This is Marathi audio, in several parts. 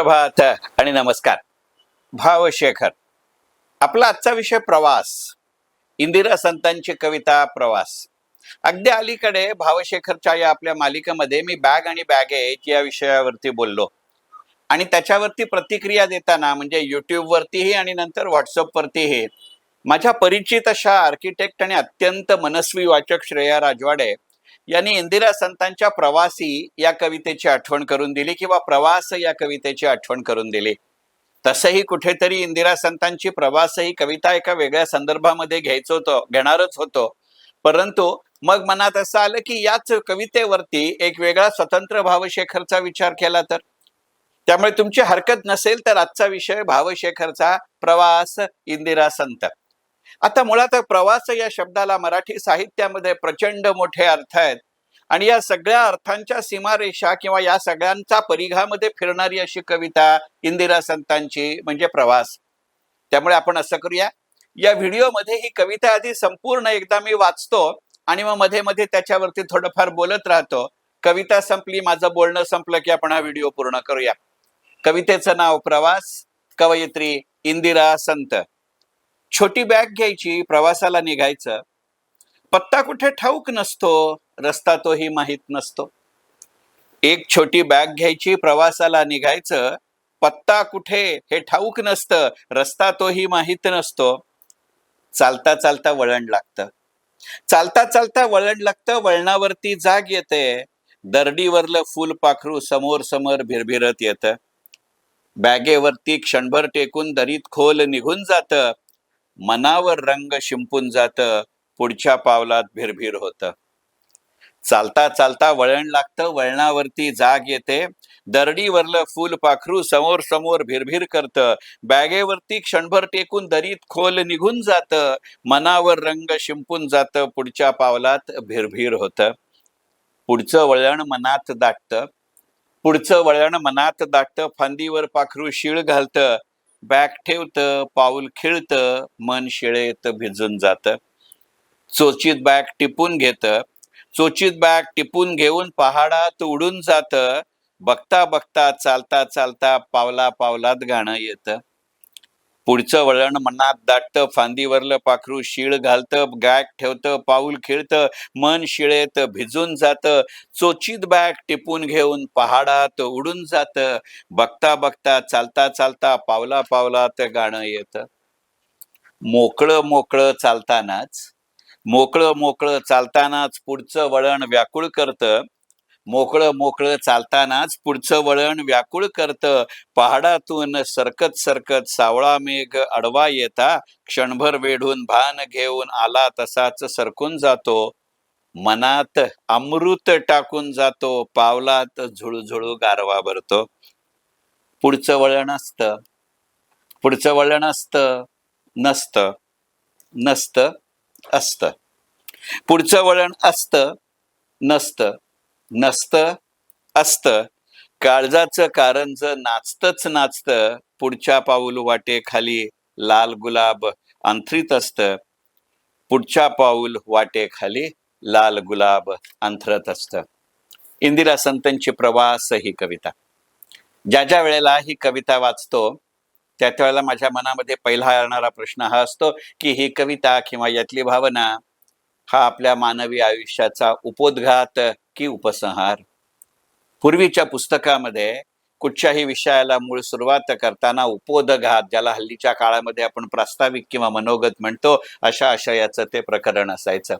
सुप्रभात आणि नमस्कार. भावशेखर आपला आजचा विषय प्रवास. इंदिरा संतांची कविता प्रवास. अगदी अलीकडे भावशेखरच्या या आपल्या मालिकेमध्ये मी बॅग आणि बॅगेज या विषयावरती बोललो. आणि त्याच्यावरती प्रतिक्रिया देताना म्हणजे युट्यूबवरतीही आणि नंतर व्हॉट्सअपवरतीही माझ्या परिचित अशा आर्किटेक्ट आणि अत्यंत मनस्वी वाचक श्रेया राजवाडे यांनी इंदिरा संतांच्या प्रवासी या कवितेची आठवण करून दिली किंवा प्रवास या कवितेची आठवण करून दिली. तसंही कुठेतरी इंदिरा संतांची प्रवास ही कविता एका वेगळ्या संदर्भामध्ये घ्यायचं होतं घेणारच होतो. परंतु मग मनात असं आलं की याच कवितेवरती एक वेगळा स्वतंत्र भावशेखरचा विचार केला तर? त्यामुळे तुमची हरकत नसेल तर आजचा विषय भावशेखरचा प्रवास इंदिरा संत. आता मुळात प्रवास या शब्दाला मराठी साहित्यामध्ये प्रचंड मोठे अर्थ आहेत. आणि या सगळ्या अर्थांच्या सीमारेषा किंवा या सगळ्यांचा परिघामध्ये फिरणारी अशी कविता इंदिरा संतांची म्हणजे प्रवास. त्यामुळे आपण असं करूया. या व्हिडिओमध्ये ही कविता आधी संपूर्ण एकदा मी वाचतो आणि मग मध्ये मध्ये त्याच्यावरती थोडंफार बोलत राहतो. कविता संपली माझं बोलणं संपलं की आपण हा व्हिडिओ पूर्ण करूया. कवितेचं नाव प्रवास कवयित्री इंदिरा संत. छोटी बॅग घ्यायची प्रवासाला निघायचं. पत्ता कुठे ठाऊक नसतो रस्ता तोही माहीत नसतो. एक छोटी बॅग घ्यायची प्रवासाला निघायचं. पत्ता कुठे हे ठाऊक नसतं रस्ता तोही माहीत नसतो. चालता चालता वळण लागतं. चालता चालता वळण लागतं वळणावरती जाग येते. दरडीवरलं फुल पाखरू समोर समोर भिरभिरत येतं. बॅगेवरती क्षणभर टेकून दरीत खोल निघून जातं. मनावर रंग शिंपून जातं पुढच्या पावलात भिरभिर होतं. चालता चालता वळण लागतं वळणावरती जाग येते. दरडीवरलं फुल पाखरू समोर समोर भिरभिर करतं. बॅगेवरती क्षणभर टेकून दरीत खोल निघून जातं. मनावर रंग शिंपून जातं पुढच्या पावलात भिरभिर होतं. पुढचं वळण मनात दाटतं. पुढचं वळण मनात दाटतं फांदीवर पाखरू शिळ घालतं. बॅग ठेवतं पाऊल खिळतं मन शिळेत भिजून जातं. चोचीत बॅग टिपून घेतं. चोचीत बॅग टिपून घेऊन पहाडात उडून जातं. बघता बघता चालता चालता पावला पावलात गाणं येतं. पुढचं वळण मनात दाटतं फांदीवरलं पाखरू शिळ घालतं बॅग ठेवतं पाऊल खिळतं मन शिळेत भिजून जातं चोचीत बॅग टिपून घेऊन पहाडात उडून जातं बघता बघता चालता चालता पावला पावलात गाणं येतं. मोकळं मोकळं चालतानाच मोकळं मोकळं चालतानाच पुढचं वळण व्याकुळ करतं मोकळं मोकळं चालतानाच पुढचं वळण व्याकुळ करतं. पहाडातून सरकत सरकत सावळा मेघ अडवा येता. क्षणभर वेढून भान घेऊन आला तसाच सरकून जातो. मनात अमृत टाकून जातो. पावलात झुळझुळू गारवा भरतो. पुढचं वळण असतं. पुढचं वळण असतं. नसतं. नसतं. असतं. पुढचं वळण असतं. नसतं. नसतं असतं. काळजाचं कारंज नाचतच नाचतं पुढच्या पाऊल वाटे खाली लाल गुलाब अंथरीत असतं. पुढच्या पाऊल वाटे खाली लाल गुलाब अंथरत असतं. इंदिरा संतांची प्रवास ही कविता. ज्या ज्या वेळेला ही कविता वाचतो त्या त्यावेळेला माझ्या मनामध्ये पहिला येणारा प्रश्न हा असतो की ही कविता किंवा यातली भावना हा आपल्या मानवी आयुष्याचा उपोद्घात की उपसंहार. पूर्वीच्या पुस्तकामध्ये कुठच्याही विषयाला मूळ सुरुवात करताना उपोदघात ज्याला हल्लीच्या काळामध्ये आपण प्रास्ताविक किंवा मनोगत म्हणतो अशा आशयाचं ते प्रकरण असायचं.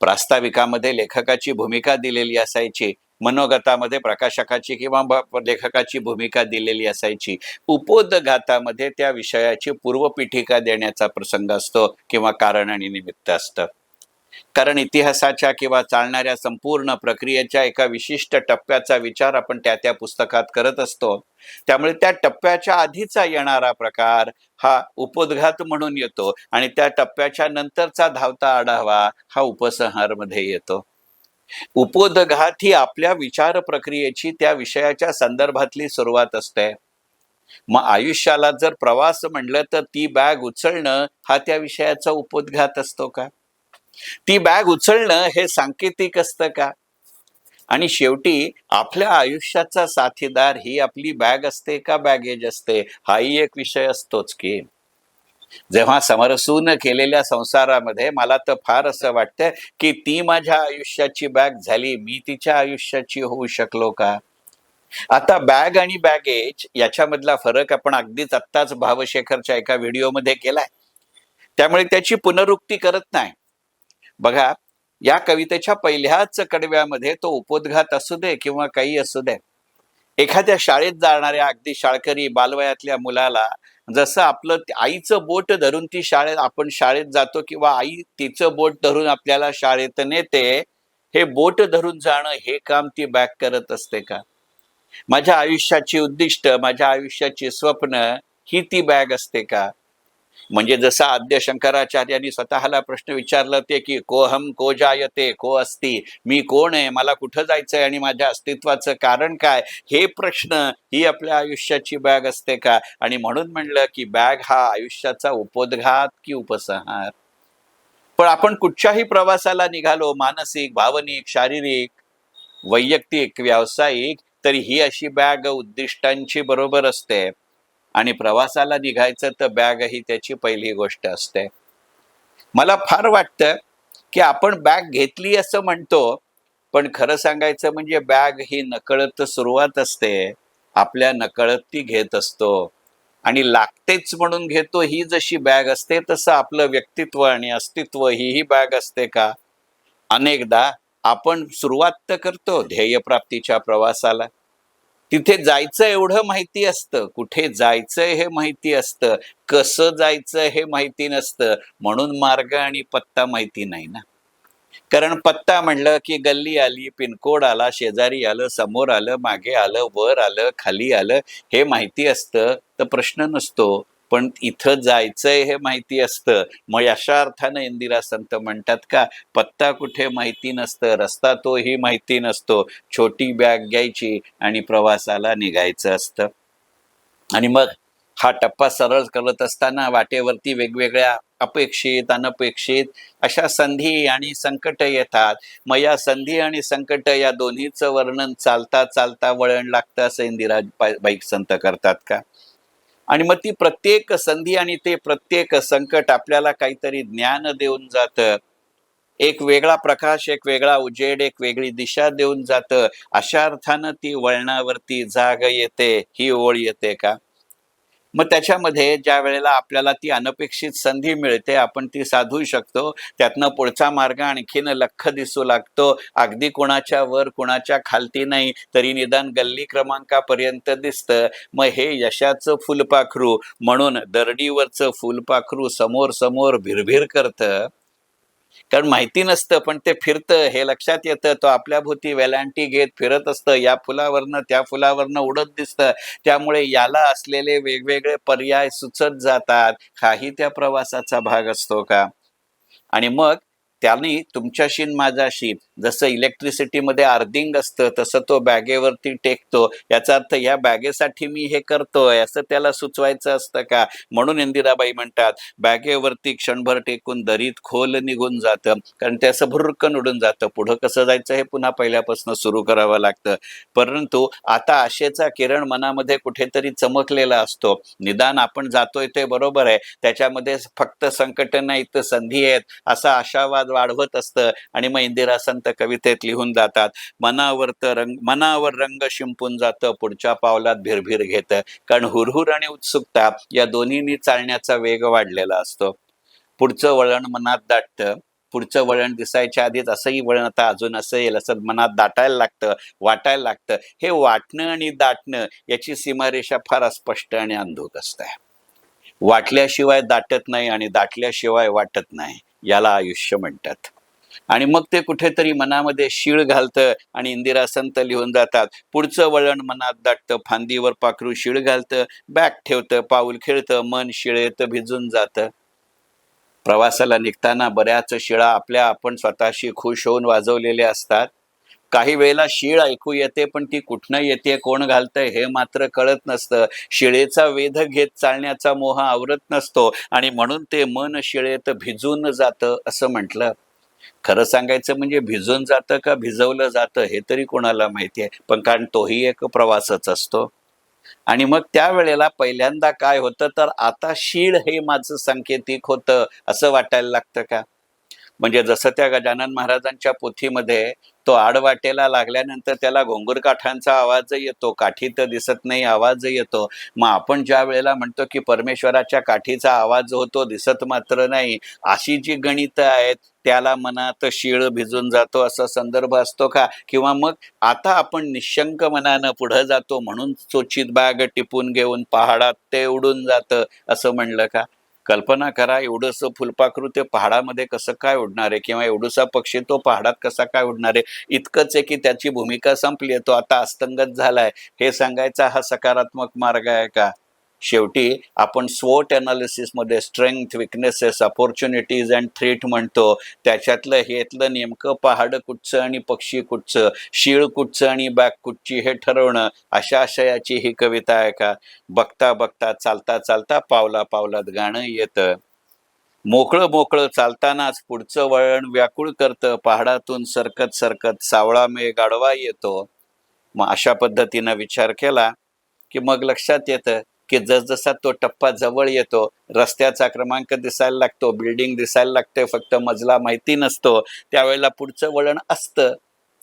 प्रास्ताविकामध्ये लेखकाची भूमिका दिलेली असायची मनोगतामध्ये प्रकाशकाची किंवा लेखकाची भूमिका दिलेली असायची. उपोदघातामध्ये त्या विषयाची पूर्वपीठिका देण्याचा प्रसंग असतो किंवा कारण आणि निमित्त असतं. कारण इतिहासाच्या किंवा चालणाऱ्या संपूर्ण प्रक्रियेच्या एका विशिष्ट टप्प्याचा विचार आपण त्या त्या पुस्तकात करत असतो. त्यामुळे त्या टप्प्याच्या आधीचा येणारा प्रकार हा उपोद्घात म्हणून येतो आणि त्या टप्प्याच्या नंतरचा धावता आढावा हा उपसंहारमध्ये येतो. उपोदघात ही आपल्या विचार प्रक्रियेची त्या विषयाच्या संदर्भातली सुरुवात असते. मग आयुष्याला जर प्रवास म्हणलं तर ती बॅग उचलणं हा त्या विषयाचा उपोद्घात असतो का? ती बॅग उचलणं हे सांकेतिक असतं का? आणि शेवटी आपल्या आयुष्याचा साथीदार ही आपली बॅग असते का बॅगेज असते? हाही एक विषय असतोच की. जेव्हा समरसून केलेल्या संसारामध्ये मला तर फार असं वाटतं की ती माझ्या आयुष्याची बॅग झाली मी तिच्या आयुष्याची होऊ शकलो का? आता बॅग आणि बॅगेज याच्यामधला फरक आपण अगदीच आत्ताच भावशेखरच्या एका व्हिडिओमध्ये केलाय. त्यामुळे त्याची पुनरुक्ती करत नाही. बघा या कवितेच्या पहिल्याच कडव्यामध्ये तो उपोद्घात असू दे किंवा काही असू दे एखाद्या शाळेत जाणाऱ्या अगदी शाळकरी बालवयातल्या मुलाला जसं आपलं आईचं बोट धरून ती शाळेत आपण शाळेत जातो किंवा आई तिचं बोट धरून आपल्याला शाळेत नेते हे बोट धरून जाणं हे काम ती बॅक करत असते का? माझ्या आयुष्याची उद्दिष्ट माझ्या आयुष्याची स्वप्न ही ती बॅग असते का? म्हणजे जसं आद्य शंकराचार्यांनी स्वतःला प्रश्न विचारला ते की कोहम को जायते को असती मी कोण आहे मला कुठं जायचंय आणि माझ्या अस्तित्वाचं कारण काय? हे प्रश्न ही आपल्या आयुष्याची बॅग असते का? आणि म्हणून म्हणलं की बॅग हा आयुष्याचा उपोद्घात की उपसंहार. पण आपण कुठच्याही प्रवासाला निघालो मानसिक भावनिक शारीरिक वैयक्तिक व्यावसायिक तरी ही अशी बॅग उद्दिष्टांची बरोबर असते. आणि प्रवासाला निघायचं तर बॅग ही त्याची पहिली गोष्ट असते. मला फार वाटतं की आपण बॅग घेतली असं म्हणतो पण खरं सांगायचं म्हणजे बॅग ही नकळत सुरुवात असते. आपल्या नकळत ती घेत असतो. आणि लागतेच म्हणून घेतो ही जशी बॅग असते तसं आपलं व्यक्तित्व आणि अस्तित्व ही ही बॅग असते का? अनेकदा आपण सुरुवात तर करतो ध्येयप्राप्तीच्या प्रवासाला. तिथे जायचं एवढं माहिती असतं. कुठे जायचंय हे माहिती असतं. कसं जायचं हे माहिती नसतं. म्हणून मार्ग आणि पत्ता माहिती नाही ना. कारण पत्ता म्हणलं की गल्ली आली पिनकोड आला शेजारी आलं समोर आलं मागे आलं वर आलं खाली आलं हे माहिती असतं. तर प्रश्न नसतो. पण इथं जायचंय हे माहिती असतं. मग अशा अर्थानं इंदिरा संत म्हणतात का पत्ता कुठे माहिती नसतं रस्ता तोही माहिती नसतो. छोटी बॅग घ्यायची आणि प्रवासाला निघायचं असतं. आणि मग हा टप्पा सरळ करत असताना वाटेवरती वेगवेगळ्या अपेक्षित अनपेक्षित अशा संधी आणि संकट येतात. मग या संधी आणि संकट या दोन्हीचं वर्णन चालता चालता वळण लागतं असं इंदिरा बाईक संत करतात का? आणि मग ती प्रत्येक संधी आणि ते प्रत्येक संकट आपल्याला काहीतरी ज्ञान देऊन जातं. एक वेगळा प्रकाश एक वेगळा उजेड एक वेगळी दिशा देऊन जातं. अशा अर्थानं ती वळणावरती जाग येते. ही ओळ येते का? मग त्याच्यामध्ये ज्या वेळेला आपल्याला ती अनपेक्षित संधी मिळते आपण ती साधू शकतो. त्यातनं पुढचा मार्ग आणखीन लख दिसू लागतो. अगदी कुणाच्या वर कुणाच्या खालती नाही तरी निदान गल्ली क्रमांकापर्यंत दिसतं. मग हे यशाचं फुलपाखरू म्हणून दरडीवरचं फुलपाखरू समोर समोर भिरभिर करतं. कारण माहिती नसतं पण ते फिरतं हे लक्षात येतं. तो आपल्या भोवती वेलांटी घेत फिरत असतं. या फुलावरनं त्या फुलावरनं उडत दिसतं. त्यामुळे याला असलेले वेगवेगळे पर्याय सुचत जातात. हाही त्या प्रवासाचा भाग असतो का? आणि मग त्यांनी तुमच्याशी माझ्याशी जसं इलेक्ट्रिसिटीमध्ये अर्धिंग असतं तसं तो बॅगेवरती टेकतो. याचा अर्थ या बॅगेसाठी मी हे करतोय असं त्याला सुचवायचं असतं का? म्हणून इंदिराबाई म्हणतात बॅगेवरती क्षणभर टेकून दरीत खोल निघून जातं कारण ते असं भुरकन उडून जातं. पुढं कसं जायचं हे पुन्हा पहिल्यापासून सुरू करावं लागतं. परंतु आता आशेचा किरण मनामध्ये कुठेतरी चमकलेला असतो. निदान आपण जातोय ते बरोबर आहे. त्याच्यामध्ये फक्त संकट नाही तर संधी आहेत असा आशावाद वाढवत असतं. आणि मग इंदिरा संत कवितेत लिहून जातात. मनावर तर रंग मनावर रंग शिंपून जातं पुढच्या पावलात भिरभिर घेतं. कारण हुरहुर आणि उत्सुकता या दोन्हीनी चालण्याचा वेग वाढलेला असतो. पुढचं वळण मनात दाटतं. पुढचं वळण दिसायच्या आधीच असंही वळण आता अजून असं येईल असं मनात दाटायला लागतं वाटायला लागतं. हे वाटणं आणि दाटणं याची सीमारेषा फार अस्पष्ट आणि अंधुक असते. वाटल्याशिवाय दाटत नाही आणि दाटल्याशिवाय वाटत नाही याला आयुष्य म्हणतात. आणि मग ते कुठेतरी मनामध्ये शिळ घालतं आणि इंदिरा संत लिहून जातात. पुढचं वळण मनात दाटतं फांदीवर पाखरू शिळ घालतं बॅग ठेवतं पाऊल खेळतं मन शिळेत भिजून जातं. प्रवासाला निघताना बऱ्याच शिळा आपल्या आपण स्वतःशी खुश होऊन वाजवलेल्या असतात. काही वेळेला शीळ ऐकू येते पण ती कुठनं येते कोण घालतंय हे मात्र कळत नसतं. शिळेचा वेध घेत चालण्याचा मोह आवरत नसतो आणि म्हणून ते मन शिळेत भिजून जातं असं म्हटलं. खरं सांगायचं म्हणजे भिजून जातं का भिजवलं जातं हे तरी कोणाला माहिती आहे पण कारण तोही एक प्रवासच असतो. आणि मग त्यावेळेला पहिल्यांदा काय होतं तर आता शीळ हे माझं सांकेतिक होतं असं वाटायला लागतं का? म्हणजे जसं त्या गजानन महाराजांच्या पोथीमध्ये तो आडवाटेला लागल्यानंतर त्याला घोंगूर काठांचा आवाज येतो काठी तर दिसत नाही आवाज येतो. मग आपण ज्या वेळेला म्हणतो की परमेश्वराच्या काठीचा आवाज होतो दिसत मात्र नाही अशी जी गणितं आहेत त्याला मनात शिळ भिजून जातो असा संदर्भ असतो का? किंवा मग आता आपण निशंक मनानं पुढं जातो म्हणून चोचित बाग टिपून घेऊन पहाडात ते उडून जातं असं म्हणलं का? कल्पना करा एवढंसं फुलपाखरू ते पहाडामध्ये कसं काय उडणार आहे? किंवा एवढसा पक्षी तो पहाडात कसा काय उडणार आहे? इतकंच आहे की त्याची भूमिका संपली आहे. तो आता अस्तंगत झालाय. हे सांगायचा हा सकारात्मक मार्ग आहे का? शेवटी आपण स्वोटमध्ये strength weaknesses opportunities and threat म्हणतो. त्याच्यातलं हेतलं नेमकं पहाड कुठचं आणि पक्षी कुठचं? शीळ कुठचं आणि बॅग कुठची हे ठरवणं? अशा आशयाची ही कविता आहे का? बघता बघता चालता चालता पावला पावलात गाणं येतं. मोकळं मोकळं चालतानाच पुढचं वळण व्याकुळ करतं. पहाडातून सरकत सरकत सावळा मेळ गाढवा येतो. मग अशा पद्धतीनं विचार केला की मग लक्षात येतं की जसजसा तो टप्पा जवळ येतो रस्त्याचा क्रमांक दिसायला लागतो बिल्डिंग दिसायला लागते फक्त मजला माहिती नसतो त्यावेळेला पुढचं वळण असतं.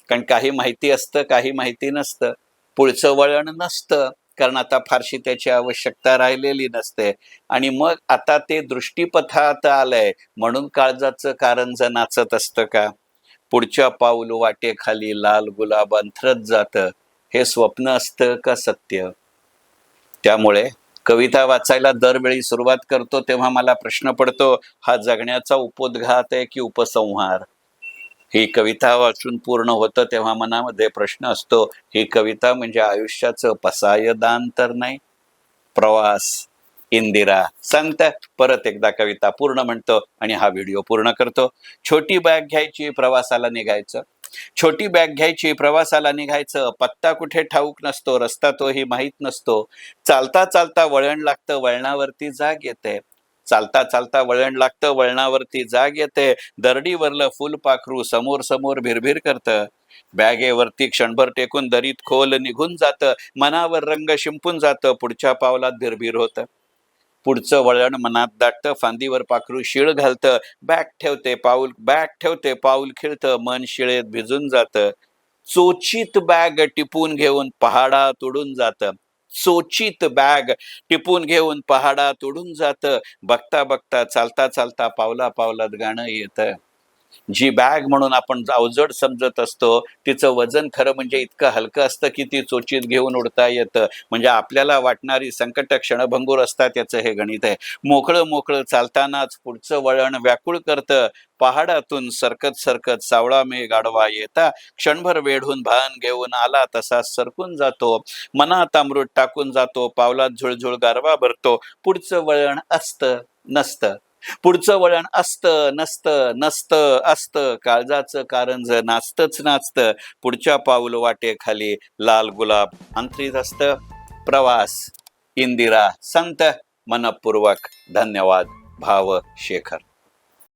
कारण काही माहिती असतं काही माहिती नसतं. पुढचं वळण नसतं कारण आता फारशी त्याची आवश्यकता राहिलेली नसते. आणि मग आता ते दृष्टीपथात आलंय म्हणून काळजाचं कारंज नाचत असतं का? पुढच्या पाऊल वाटेखाली लाल गुलाब अंथरत जातं. हे स्वप्न असतं का सत्य? त्यामुळे कविता वाचायला दरवेळी सुरुवात करतो तेव्हा मला प्रश्न पडतो हा जगण्याचा उपोद्घात आहे की उपसंहार? ही कविता वाचून पूर्ण होतं तेव्हा मनामध्ये प्रश्न असतो ही कविता म्हणजे आयुष्याचं पसायदान तर नाही? प्रवास इंदिरा सांगतात परत एकदा कविता पूर्ण म्हणतो आणि हा व्हिडिओ पूर्ण करतो. छोटी बॅग घ्यायची प्रवासाला निघायचं. छोटी बॅग घ्यायची प्रवासाला निघायचं पत्ता कुठे ठाऊक नसतो रस्ता तोही माहीत नसतो. चालता चालता वळण लागतं वळणावरती जाग येते. चालता चालता वळण लागतं वळणावरती जाग येते. दरडीवरलं फुलपाखरू समोर समोर भिरभिर करतं. बॅगेवरती क्षणभर टेकून दरीत खोल निघून जातं. मनावर रंग शिंपून जातं. पुढच्या पावलात भिरभिर होतं. पुढचं वळण मनात दाटतं फांदीवर पाखरू शिळ घालतं बॅग ठेवते पाऊल बॅग ठेवते पाऊल खिळतं मन शिळेत भिजून जातं. चोचित बॅग टिपून घेऊन पहाडात उडून जातं. चोचित बॅग टिपून घेऊन पहाडात उडून जातं. बघता बघता चालता चालता पावला पावलात गाणं येतं. जी बॅग म्हणून आपण अवजड समजत असतो तिचं वजन खरं म्हणजे इतकं हलकं असतं की ती चोचीत घेऊन उडता येतं. म्हणजे आपल्याला वाटणारी संकट क्षणभंगूर असतात याचं हे गणित आहे. मोकळं मोकळं चालतानाच पुढचं वळण व्याकुळ करतं. पहाडातून सरकत सरकत सावळा मे गाढवा येता. क्षणभर वेढून भान घेऊन आला तसा सरकून जातो. मनात अमृत टाकून जातो. पावलात झुळझुळ गारवा भरतो. पुढचं वळण असतं नसतं. पुढचं वळण असतं नसतं नसतं असतं. काळजाचं कारंज नाचतच नाचतं पुढच्या पाऊल वाटेखाली लाल गुलाब अंतरीत असतं. प्रवास इंदिरा संत मनपूर्वक. धन्यवाद भाव शेखर